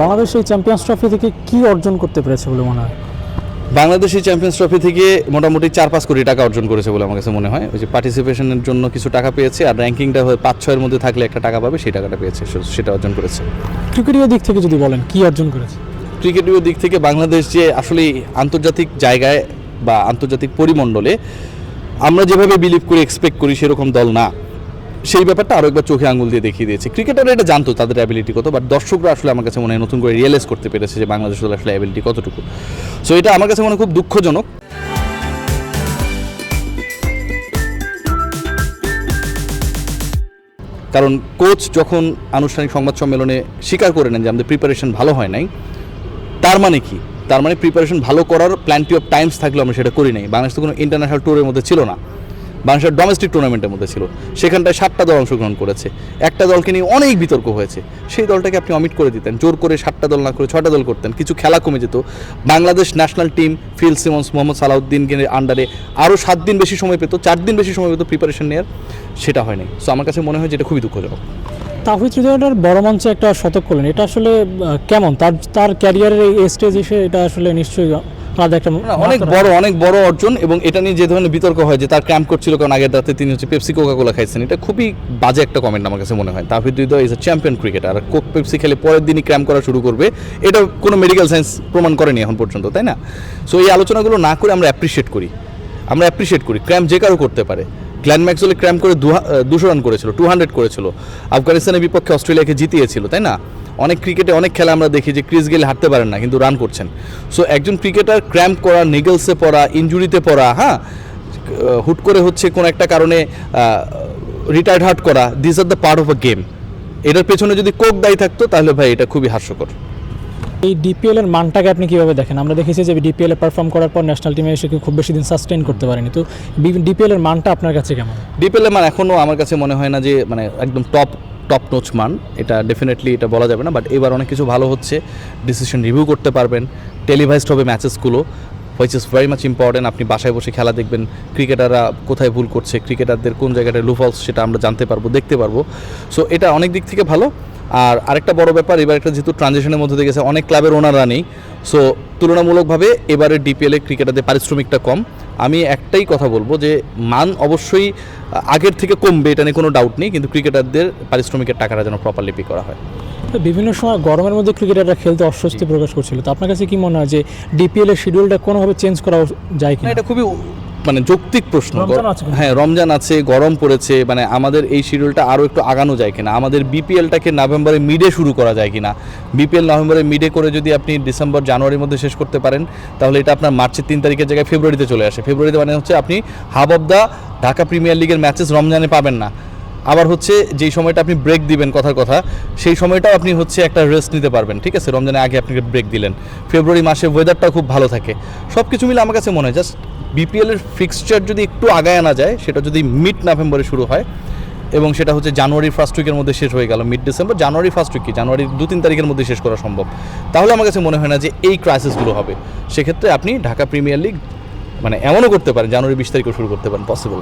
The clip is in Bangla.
বাংলাদেশ এই চ্যাম্পিয়ন্স ট্রফি থেকে কি অর্জন করতে পেরেছে বলে মনে হয়? বাংলাদেশ এই চ্যাম্পিয়ন্স ট্রফি থেকে মোটামুটি চার পাঁচ কোটি টাকা অর্জন করেছে বলে আমার কাছে মনে হয়। ওই যে পার্টিসিপেশনের জন্য কিছু টাকা পেয়েছে আর র্যাঙ্কিংটা পাঁচ ছয়ের মধ্যে থাকলে একটা টাকা পাবে সেই টাকাটা পেয়েছে সেটা অর্জন করেছে। ক্রিকেটীয় দিক থেকে যদি বলেন কি অর্জন করেছে? ক্রিকেটীয় দিক থেকে বাংলাদেশ যে আসলে আন্তর্জাতিক জায়গায় বা আন্তর্জাতিক পরিমণ্ডলে আমরা যেভাবে বিলিভ করি এক্সপেক্ট করি সেরকম দল না। সেই ব্যাপারটা আরও একবার চোখে আঙুল দিয়ে দেখিয়ে দিয়েছে। ক্রিকেটাররা এটা জানতো তাদের অ্যাবিলিটি কত বাট দর্শকরা আসলে আমার কাছে মনে হয় নতুন করে রিয়েলাইজ করতে পেরেছে যে বাংলাদেশ দল আসলে অ্যাবিলিটি কতটুকু। সো এটা আমার কাছে মনে খুব দুঃখজনক। কারণ কোচ যখন আনুষ্ঠানিক সংবাদ সম্মেলনে স্বীকার করে নেন যে আমাদের প্রিপারেশন ভালো হয় নাই, তার মানে কি? তার মানে প্রিপারেশন ভালো করার প্ল্যান্টি অফ টাইমস থাকলেও আমরা সেটা করি নাই। বাংলাদেশ তো কোনো ইন্টারন্যাশনাল ট্যুরের মধ্যে ছিল না। বাংলাদেশের ডোমেস্টিক টুর্নামেন্টের মধ্যে ছিল। সেখানটায় সাতটা দল অংশগ্রহণ করেছে। একটা দলকে নিয়ে অনেক বিতর্ক হয়েছে। সেই দলটাকে আপনি অমিট করে দিতেন, জোর করে সাতটা দল না করে ছটা দল করতেন। কিছু খেলা কমে যেত। Bangladesh national team Phil Simmons Mohammad সালাউদ্দিনকে আন্ডারে আরও সাত দিন বেশি সময় পেত, চার দিন বেশি সময় পেত প্রিপারেশন নেওয়ার সেটা হয়নি সো আমার কাছে মনে হয় যে এটা খুবই দুঃখজনক। তাহিদ হৃদয়টার বড় মঞ্চে একটা শতক করলেন? এটা আসলে কেমন? তার তার ক্যারিয়ারের এই স্টেজ এসে এটা আসলে নিশ্চয়ই আলাদা একটা অনেক বড় অনেক বড় অর্জন এবং এটা নিয়ে যে ধরনের বিতর্ক হয় যে তার ক্র্যাম্প করছিল কারণ আগের রাতে তিনি হচ্ছে পেপসি কোকা কোলা খাইছেন এটা খুবই বাজে একটা কমেন্ট আমার কাছে মনে হয়। Towhid Hridoy is a champion cricketer R Coke Pepsi খেলে পরের দিনই ক্র্যাম্প করা শুরু করবে এটা কোনো মেডিকেল সায়েন্স প্রমাণ করেনি এখন পর্যন্ত তাই না? সো এই আলোচনাগুলো না করে আমরা অ্যাপ্রিসিয়েট করি আমরা অ্যাপ্রিসিয়েট করি ক্র্যাম্প যে কারও করতে পারে। গ্ল্যান ম্যাক্সওয়েল ক্র্যাম্প করে দুশো রান করেছিল টু হান্ড্রেড করেছিল আফগানিস্তানের বিপক্ষে অস্ট্রেলিয়াকে জিতিয়েছিল তাই না? অনেক ক্রিকেটে অনেক খেলা আমরা দেখি যে ক্রিজ গেলে হাঁটতে পারেন না কিন্তু রান করছেন। সো একজন ক্রিকেটার ক্র্যাম্প করা নিগলসে পড়া ইঞ্জুরিতে পড়া হ্যাঁ হুট করে হচ্ছে কোনো একটা কারণে রিটায়ার্ড হার্ট করা this are the part of a game এটার পেছনে যদি কোক দায়ী থাকতো তাহলে ভাই এটা খুবই হাস্যকর। এই ডিপিএল এর মানটাকে আপনি কীভাবে দেখেন? আমরা দেখেছি যে ডিপিএল এ পারফর্ম করার পর ন্যাশনাল টিমে এসে খুব বেশি দিন সাস্টেইন করতে পারেনি। তো ডিপিএল এর মানটা আপনার কাছে কেমন? ডিপিএলের মান এখনও আমার কাছে মনে হয় না যে মানে একদম টপ টপ নোচ মান। এটা ডেফিনেটলি এটা বলা যাবে না বাট এবার অনেক কিছু ভালো হচ্ছে। ডিসিশন রিভিউ করতে পারবেন। টেলিভাইজড হবে ম্যাচেসগুলো which is very much important আপনি বাসায় বসে খেলা দেখবেন, ক্রিকেটাররা কোথায় ভুল করছে, ক্রিকেটারদের কোন জায়গাটায় লুফলস সেটা আমরা জানতে পারব, দেখতে পারব। সো এটা অনেক দিক থেকে ভালো। আর আরেকটা বড় ব্যাপার, এবার একটা যেহেতু ট্রানজেকশনের মধ্যে দিয়ে গেছে, অনেক ক্লাবের ওনাররা নেই। সো তুলনামূলকভাবে এবারে ডিপিএলে ক্রিকেটারদের পারিশ্রমিকটা কম। আমি একটাই কথা বলব যে, মান অবশ্যই আগের থেকে কমবে, এটা নিয়ে কোনো ডাউট নেই, কিন্তু ক্রিকেটারদের পারিশ্রমিকের টাকাটা যেন প্রপারলি পে করা হয়। তো বিভিন্ন সময় গরমের মধ্যে ক্রিকেটাররা খেলতে অস্বস্তি প্রকাশ করছিল। তো আপনার কাছে কি মনে হয় যে ডিপিএল এর শিডিউলটা কোনোভাবে চেঞ্জ করা যায় কিনা? এটা খুবই মানে যৌক্তিক প্রশ্ন। আছে হ্যাঁ রমজান আছে গরম পড়েছে মানে আমাদের এই শিডিউলটা আরও একটু আগানো যায় কিনা? আমাদের বিপিএলটাকে নভেম্বরে মিডে শুরু করা যায় কিনা? বিপিএল নভেম্বরে মিডে করে যদি আপনি ডিসেম্বর জানুয়ারির মধ্যে শেষ করতে পারেন তাহলে এটা আপনার মার্চের তিন তারিখের জায়গায় ফেব্রুয়ারিতে চলে আসে। ফেব্রুয়ারিতে মানে হচ্ছে আপনি half of the Dhaka premier লিগের ম্যাচেস রমজানে পাবেন না। আবার হচ্ছে যেই সময়টা আপনি ব্রেক দিবেন কথার কথা, সেই সময়টাও আপনি হচ্ছে একটা রেস্ট নিতে পারবেন, ঠিক আছে? রমজানের আগে আপনি ব্রেক দিলেন। ফেব্রুয়ারি মাসে ওয়েদারটাও খুব ভালো থাকে। সব কিছু মিলে আমার কাছে মনে হয় জাস্ট বিপিএল এর ফিক্সচার যদি একটু আগায় আনা যায়, সেটা যদি মিড নভেম্বরে শুরু হয়, এবং সেটা হচ্ছে জানুয়ারির ফার্স্ট উইকের মধ্যে শেষ হয়ে গেল mid December January first week কি? জানুয়ারির দু তিন তারিখের মধ্যে শেষ করা সম্ভব। তাহলে আমার কাছে মনে হয় না যে এই ক্রাইসিসগুলো হবে। সেক্ষেত্রে আপনি ঢাকা প্রিমিয়ার লিগ মানে এমনও করতে পারেন জানুয়ারি বিশ তারিখও শুরু করতে পারেন পসিবল